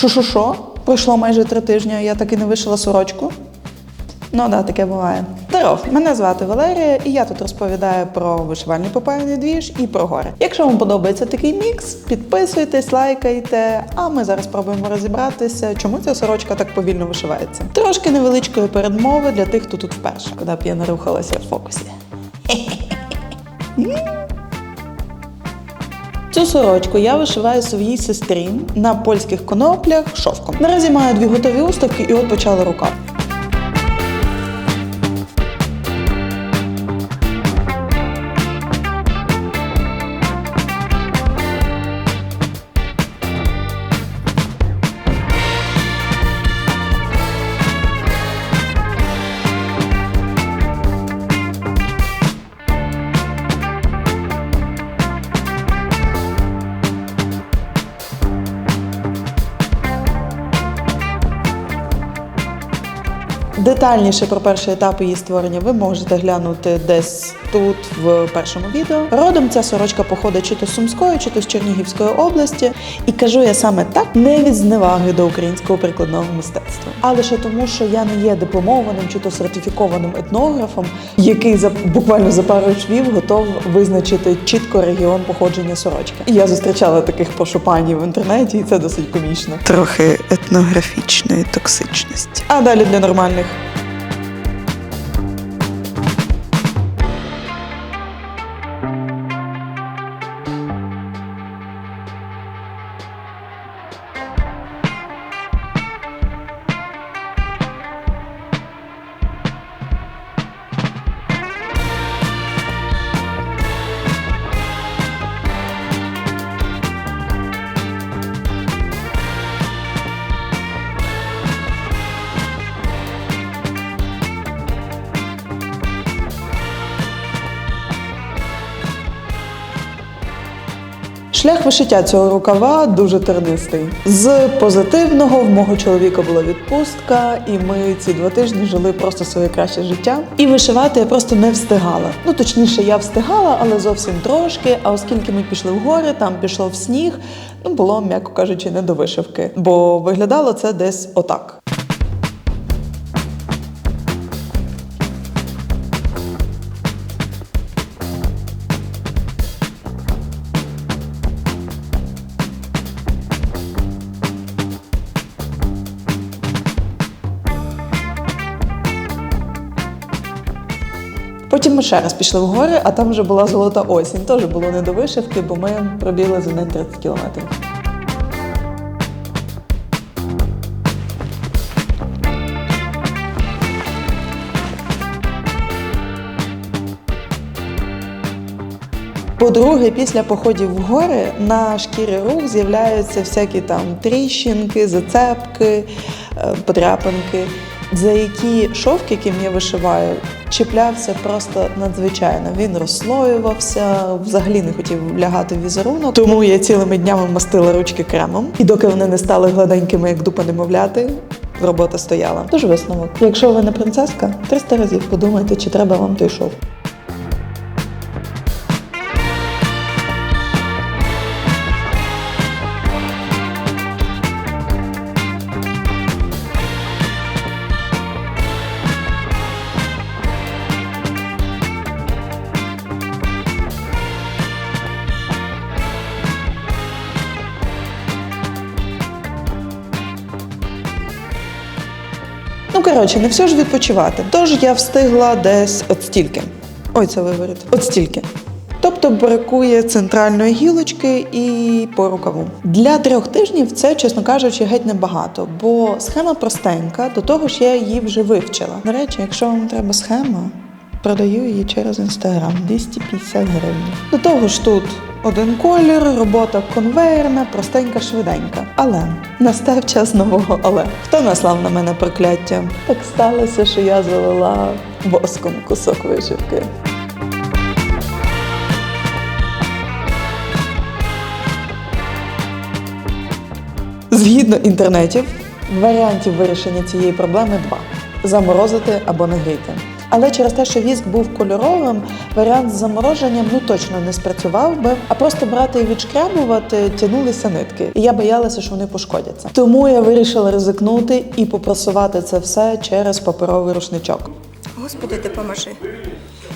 Що-що-що? Пройшло майже три тижні, я так і не вишила сорочку. Ну да, таке буває. Здоров, мене звати Валерія, і я тут розповідаю про вишивальний попаяний двіж і про гори. Якщо вам подобається такий мікс, підписуйтесь, лайкайте. А ми зараз спробуємо розібратися, чому ця сорочка так повільно вишивається. Трошки невеличкої передмови для тих, хто тут вперше, куди б я не рухалася в фокусі. Цю сорочку я вишиваю своїй сестрі на польських коноплях шовком. Наразі маю дві готові уставки і от почала рукав. Детальніше про перший етап її створення ви можете глянути десь тут, в першому відео. Родом ця сорочка походить чи то з Сумської, чи то з Чернігівської області. І кажу я саме так не від зневаги до українського прикладного мистецтва, а лише тому, що я не є дипломованим чи то сертифікованим етнографом, який за буквально за пару швів готов визначити чітко регіон походження сорочки. І я зустрічала таких пошупанів в інтернеті, і це досить комічно. Трохи етнографічної токсичності. А далі для нормальних. Шлях вишиття цього рукава дуже тернистий. З позитивного в мого чоловіка була відпустка, і ми ці два тижні жили просто своє краще життя. І вишивати я просто не встигала. Ну точніше, я встигала, але зовсім трошки. А оскільки ми пішли в гори, там пішов сніг, ну було, м'яко кажучи, не до вишивки. Бо виглядало це десь отак. Потім ми ще раз пішли в гори, а там вже була золота осінь. Теж було не до вишивки, бо ми пробігли за ним 30 кілометрів. По-друге, після походів в гори на шкірі рук з'являються всякі там тріщинки, зацепки, е, подряпинки, за які шовк, яким я вишиваю, чіплявся просто надзвичайно. Він розслоювався, взагалі не хотів лягати в візерунок. Тому я цілими днями мастила ручки кремом. І доки вони не стали гладенькими, як дупа немовляти, робота стояла. Тож висновок. Якщо ви не принцеска, 300 разів подумайте, чи треба вам той шовк. Ну, коротше, не все ж відпочивати. Тож я встигла десь от стільки. Ой, це виворіт. От стільки. Тобто бракує центральної гілочки і по рукаву. Для трьох тижнів це, чесно кажучи, геть небагато, бо схема простенька, до того ж я її вже вивчила. До речі, якщо вам треба схема, продаю її через інстаграм 250 гривень. До того ж тут один колір, робота конвейерна, простенька, швиденька. Але настав час нового але. Хто наслав на мене прокляття? Так сталося, що я залила воском кусок вишивки. Згідно інтернетів, варіантів вирішення цієї проблеми два: заморозити або нагріти. Але через те, що віск був кольоровим, варіант з замороженням ну точно не спрацював би, а просто брати і відшкрябувати тянулися нитки. І я боялася, що вони пошкодяться. Тому я вирішила ризикнути і попросувати це все через паперовий рушничок. Господи, допоможи.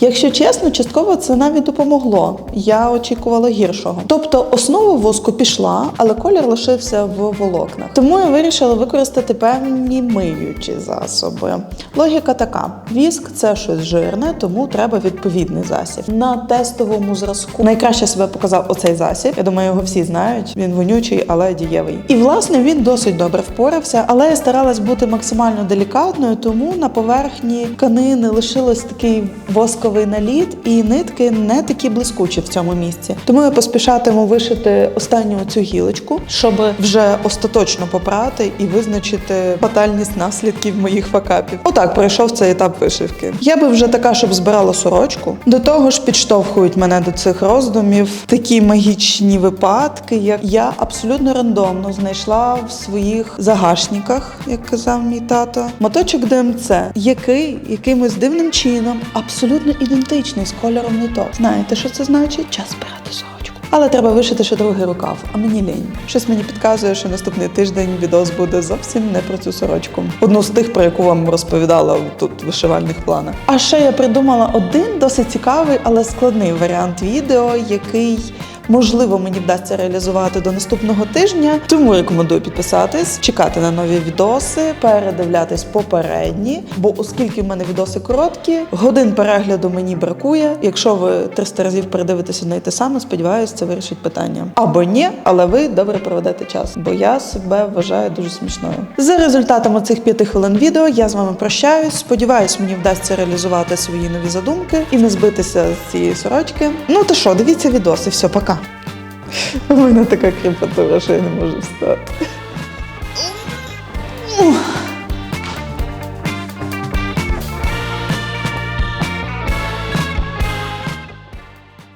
Якщо чесно, частково це навіть допомогло. Я очікувала гіршого. Тобто основа воску пішла, але колір лишився в волокнах. Тому я вирішила використати певні миючі засоби. Логіка така: віск це щось жирне, тому треба відповідний засіб. На тестовому зразку найкраще себе показав оцей засіб. Я думаю, його всі знають. Він вонючий, але дієвий. І власне він досить добре впорався, але я старалась бути максимально делікатною, тому на поверхні тканини лишилось такий восковий наліт, і нитки не такі блискучі в цьому місці. Тому я поспішатиму вишити останню цю гілочку, щоб вже остаточно попрати і визначити фатальність наслідків моїх факапів. Отак пройшов цей етап вишивки. Я би вже така, щоб збирала сорочку. До того ж, підштовхують мене до цих роздумів такі магічні випадки, як я абсолютно рандомно знайшла в своїх загашниках, як казав мій тато, моточок ДМЦ, який якимось дивним чином абсолютно ідентичний з кольором ниток. Знаєте, що це значить? Час збирати сорочку. Але треба вишити ще другий рукав, а мені лінь. Щось мені підказує, що наступний тиждень відос буде зовсім не про цю сорочку. Одну з тих, про яку вам розповідала тут в вишивальних планах. А ще я придумала один досить цікавий, але складний варіант відео, який. Можливо, мені вдасться реалізувати до наступного тижня, тому рекомендую підписатись, чекати на нові відоси, передивлятись попередні. Бо оскільки в мене відоси короткі, годин перегляду мені бракує. Якщо ви 300 разів передивитесь одне й те саме, сподіваюся, це вирішить питання. Або ні, але ви добре проведете час, бо я себе вважаю дуже смішною. За результатами цих п'яти хвилин відео я з вами прощаюсь. Сподіваюсь, мені вдасться реалізувати свої нові задумки і не збитися з цієї сорочки. Ну то що, дивіться відоси, все, пока. У мене така кріпатура, що я не можу встати.